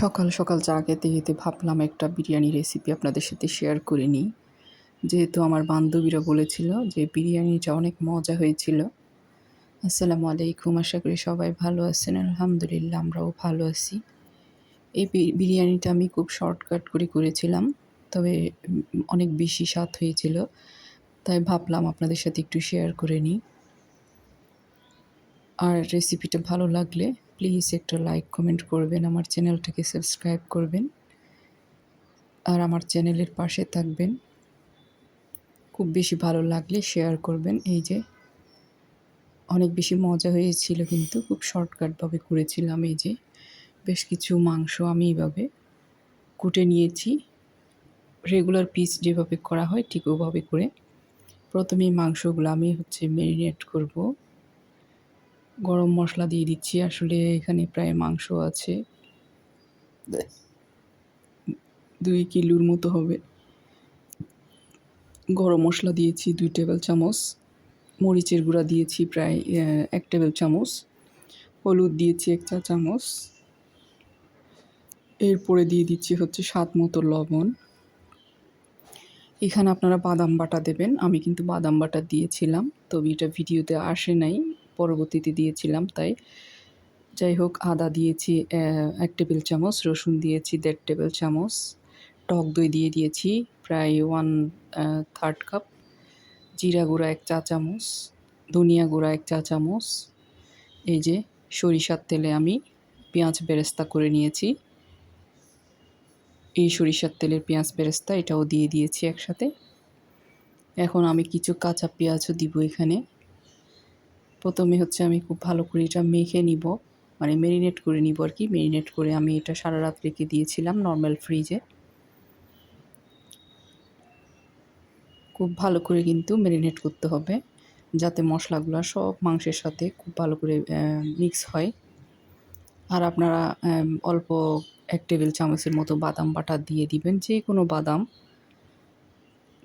সকাল সকাল চা খেতে খেতে ভাবলাম একটা বিরিয়ানি রেসিপি আপনাদের সাথে শেয়ার করে নিই। যেহেতু আমার বান্ধবীরা বলেছিল যে বিরিয়ানিটা অনেক মজা হয়েছিল। আসসালামু আলাইকুম, আশা করি সবাই ভালো আছেন। আলহামদুলিল্লাহ, আমরাও ভালো আছি। এই বিরিয়ানিটা আমি খুব শর্টকাট করে করেছিলাম, তবে অনেক বেশি স্বাদ হয়েছিল, তাই ভাবলাম আপনাদের সাথে একটু শেয়ার করে নিই। আর রেসিপিটা ভালো লাগলে প্লিজ একটা লাইক কমেন্ট করবেন, আমার চ্যানেলটাকে সাবস্ক্রাইব করবেন, আর আমার চ্যানেলের পাশে থাকবেন। খুব বেশি ভালো লাগলে শেয়ার করবেন। এই যে, অনেক বেশি মজা হয়েছিল কিন্তু, খুব শর্টকাটভাবে করেছিলাম এই যে, বেশ কিছু মাংস আমি এইভাবে কুটে নিয়েছি। রেগুলার পিস যেভাবে করা হয় ঠিক ওভাবে করে। প্রথমে মাংসগুলো আমি হচ্ছে ম্যারিনেট করব। গরম মশলা দিয়ে দিচ্ছি। আসলে এখানে প্রায় মাংস আছে। দুই কিলোর মতো হবে। গরম মশলা দিয়েছি দুই টেবিল চামচ। মরিচের গুঁড়া দিয়েছি প্রায় এক টেবিল চামচ। হলুদ দিয়েছি এক চা চামচ। এরপরে দিয়ে দিচ্ছি হচ্ছে স্বাদ মতো লবণ। এখানে আপনারা বাদাম বাটা দেবেন। আমি কিন্তু বাদাম বাটা দিয়েছিলাম, তবে এটা ভিডিওতে আসে নাই। পরবর্তীতে দিয়েছিলাম, তাই। যাই হোক, আদা দিয়েছি এক টেবিল চামচ, রসুন দিয়েছি, দেড় টেবিল চামচ, টক দই দিয়ে দিয়েছি, প্রায় ওয়ান থার্ড কাপ, জিরা গুঁড়া এক চা চামচ, ধনিয়া গুঁড়া এক চা চামচ, এই যে সরিষার তেলে আমি পেঁয়াজ বেরেস্তা করে নিয়েছি। এই সরিষার তেলের পেঁয়াজ বেরেস্তা এটাও দিয়ে দিয়েছি একসাথে। এখন আমি কিছু কাঁচা পেঁয়াজও দিব এখানে। প্রথমে হচ্ছে আমি খুব ভালো করে এটা মেখে নিব। মানে মেরিনেট করে নিব আর কি মেরিনেট করে আমি এটা সারা রাত রেখে দিয়েছিলাম নর্মাল ফ্রিজে খুব ভালো করে কিন্তু মেরিনেট করতে হবে। যাতে মশলাগুলো সব মাংসের সাথে খুব ভালো করে মিক্স হয়। আর আপনারা অল্প এক টেবিল চামচের মতো বাদাম বাটা দিয়ে দিবেন। যে কোনো বাদাম,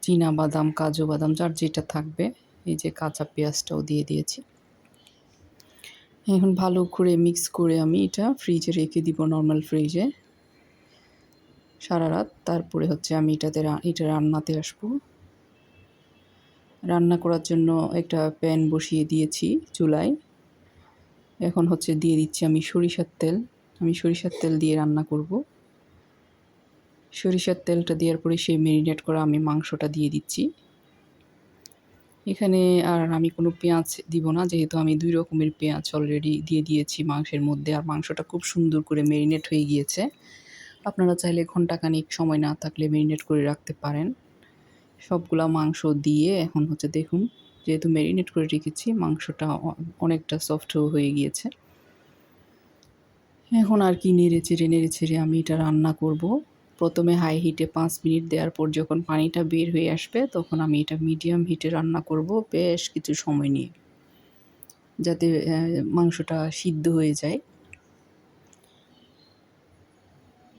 চীনা বাদাম, কাজু বাদাম, যার যেটা থাকবে। এই যে কাঁচা পেঁয়াজটাও দিয়ে দিয়েছি। এখন ভালো করে মিক্স করে আমি এটা ফ্রিজে রেখে দিব নর্মাল ফ্রিজে সারা রাত। তারপরে হচ্ছে আমি এটাতে এটা রান্নাতে আসব। রান্না করার জন্য একটা প্যান বসিয়ে দিয়েছি চুলায়। এখন হচ্ছে দিয়ে দিচ্ছি আমি সরিষার তেল। আমি সরিষার তেল দিয়ে রান্না করব। সরিষার তেলটা দেওয়ার পরে সেই ম্যারিনেট করা আমি মাংসটা দিয়ে দিচ্ছি। এখানে আর আমি কোনো পেঁয়াজ দিব না, যেহেতু আমি দুই রকমের পেঁয়াজ অলরেডি দিয়ে দিয়েছি মাংসের মধ্যে, আর মাংসটা খুব সুন্দর করে ম্যারিনেট হয়ে গিয়েছে। আপনারা চাইলে ঘন্টাখানিক সময় না থাকলে ম্যারিনেট করে রাখতে পারেন। সবগুলা মাংস দিয়ে এখন হচ্ছে দেখুন, যেহেতু ম্যারিনেট করে রেখেছি, মাংসটা অনেকটা সফট হয়ে গিয়েছে। এখন আর কি নেড়ে চেড়ে নেড়ে চেড়ে আমি এটা রান্না করব। প্রথমে হাই হিটে পাঁচ মিনিট দেওয়ার পর যখন পানিটা বের হয়ে আসবে, তখন আমি এটা মিডিয়াম হিটে রান্না করব বেশ কিছু সময় নিয়ে। যাতে মাংসটা সিদ্ধ হয়ে যায়।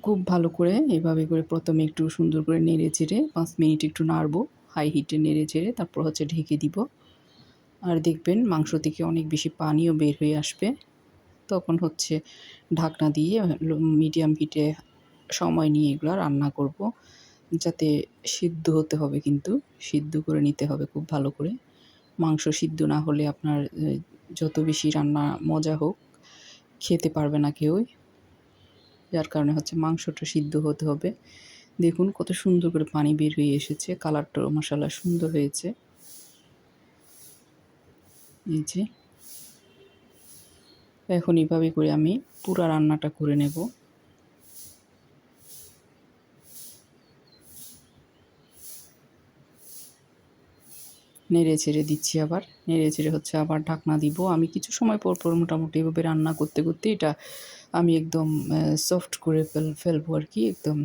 খুব ভালো করে এভাবে করে প্রথমে একটু সুন্দর করে নেড়ে চেড়ে পাঁচ মিনিট একটু নাড়বো হাই হিটে নেড়ে চেড়ে তারপর হচ্ছে ঢেকে দিব। আর দেখবেন মাংস থেকে অনেক বেশি পানিও বের হয়ে আসবে। তখন হচ্ছে ঢাকনা দিয়ে মিডিয়াম হিটে সময় নিয়ে এগুলো রান্না করব। যাতে সিদ্ধ হতে হবে কিন্তু, সিদ্ধ করে নিতে হবে খুব ভালো করে। মাংস সিদ্ধ না হলে আপনার যত বেশি রান্না মজা হোক, খেতে পারবে না কেউই। যার কারণে হচ্ছে মাংসটা সিদ্ধ হতে হবে। দেখুন কত সুন্দর করে পানি বের হয়ে এসেছে কালারটা মশলা সুন্দর হয়েছে। এই যে, এখন এইভাবে করে আমি পুরা রান্নাটা করে নেব। নেড়ে ছেড়ে দিচ্ছি আবার। নেড়ে ছেড়ে হচ্ছে আবার ঢাকনা দিব। আমি কিছু সময় পর পর মোটামুটি এভাবে রান্না করতে করতে এটা আমি একদম সফট করে ফেল, ফেলব আর কি, একদম।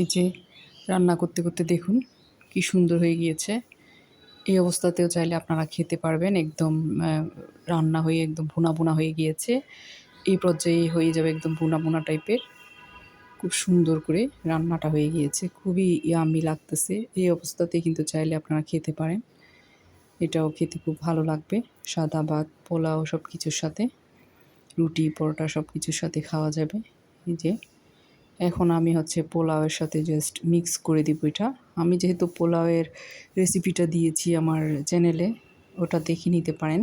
এই যে রান্না করতে করতে দেখুন কি সুন্দর হয়ে গিয়েছে। এই অবস্থাতেও চাইলে আপনারা খেতে পারবেন, একদম রান্না হয়ে একদম ভুনা ভুনা হয়ে গিয়েছে। এই পর্যায়ে হয়ে যাবে একদম বোনা বোনা টাইপের খুব সুন্দর করে রান্নাটা হয়ে গিয়েছে। খুবই ইয়ামি লাগতেছে। এই অবস্থাতে কিন্তু চাইলে আপনারা খেতে পারেন। এটাও খেতে খুব ভালো লাগবে। সাদা ভাত, পোলাও সব কিছুর সাথে। রুটি, পরোটা সব কিছুর সাথে খাওয়া যাবে। এই যে, এখন আমি হচ্ছে পোলাওয়ের সাথে জাস্ট মিক্স করে দিব এটা। আমি যেহেতু পোলাওয়ের রেসিপিটা দিয়েছি আমার চ্যানেলে ওটা দেখে নিতে পারেন।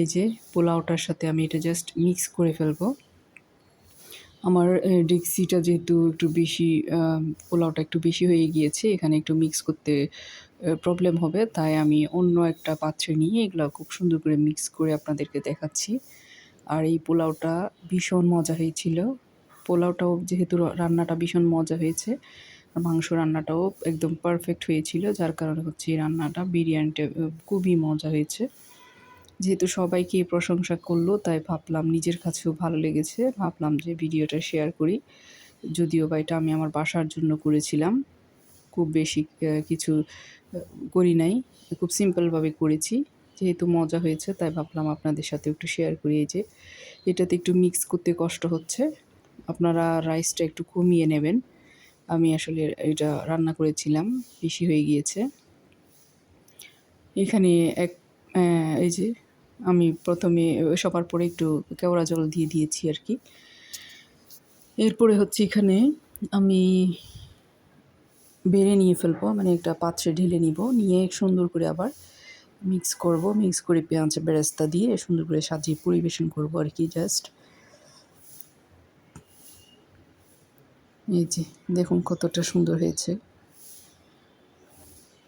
এই যে পোলাওটার সাথে আমি এটা জাস্ট মিক্স করে ফেলব। আমার ডিক্সিটা যেহেতু একটু বেশি পোলাওটা একটু বেশি হয়ে গিয়েছে, এখানে একটু মিক্স করতে প্রবলেম হবে, তাই আমি অন্য একটা পাত্রে নিয়ে এগুলো খুব সুন্দর করে মিক্স করে আপনাদেরকে দেখাচ্ছি। আর এই পোলাওটা ভীষণ মজা হয়েছিল। পোলাওটাও যেহেতু রান্নাটা ভীষণ মজা হয়েছে মাংস রান্নাটাও একদম পারফেক্ট হয়েছিল, যার কারণে হচ্ছে এই রান্নাটা, বিরিয়ানিটা খুবই মজা হয়েছে। যেহেতু সবাইকে প্রশংসা করল, তাই ভাবলাম নিজের কাছেও ভালো লেগেছে। ভাবলাম যে ভিডিওটা শেয়ার করি। যদিও বা এটা আমি আমার বাসার জন্য করেছিলাম। খুব বেশি কিছু করি নাই। খুব সিম্পলভাবে করেছি। যেহেতু মজা হয়েছে, তাই ভাবলাম আপনাদের সাথে একটু শেয়ার করি। এই যে, এটাতে একটু মিক্স করতে কষ্ট হচ্ছে। আপনারা রাইসটা একটু কমিয়ে নেবেন। আমি আসলে এটা রান্না করেছিলাম, বেশি হয়ে গিয়েছে। এখানে এক এই যে আমি প্রথমে সবার পরে একটু কেওড়া জল দিয়ে দিয়েছি আর কি। এরপরে হচ্ছে এখানে আমি বেড়ে নিয়ে ফেলব মানে একটা পাত্রে ঢেলে নিব, নিয়ে সুন্দর করে আবার মিক্স করব মিক্স করে পেঁয়াজ বেরেস্তা দিয়ে সুন্দর করে সাজিয়ে পরিবেশন করব আর কি জাস্ট এই যে, দেখুন কতটা সুন্দর হয়েছে।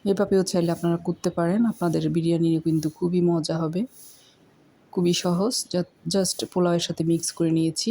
এভাবেও চাইলে আপনারা করতে পারেন, আপনাদের বিরিয়ানি কিন্তু খুবই মজা হবে। খুবই সহজ জাস্ট পোলাওয়ের সাথে মিক্স করে নিয়েছি।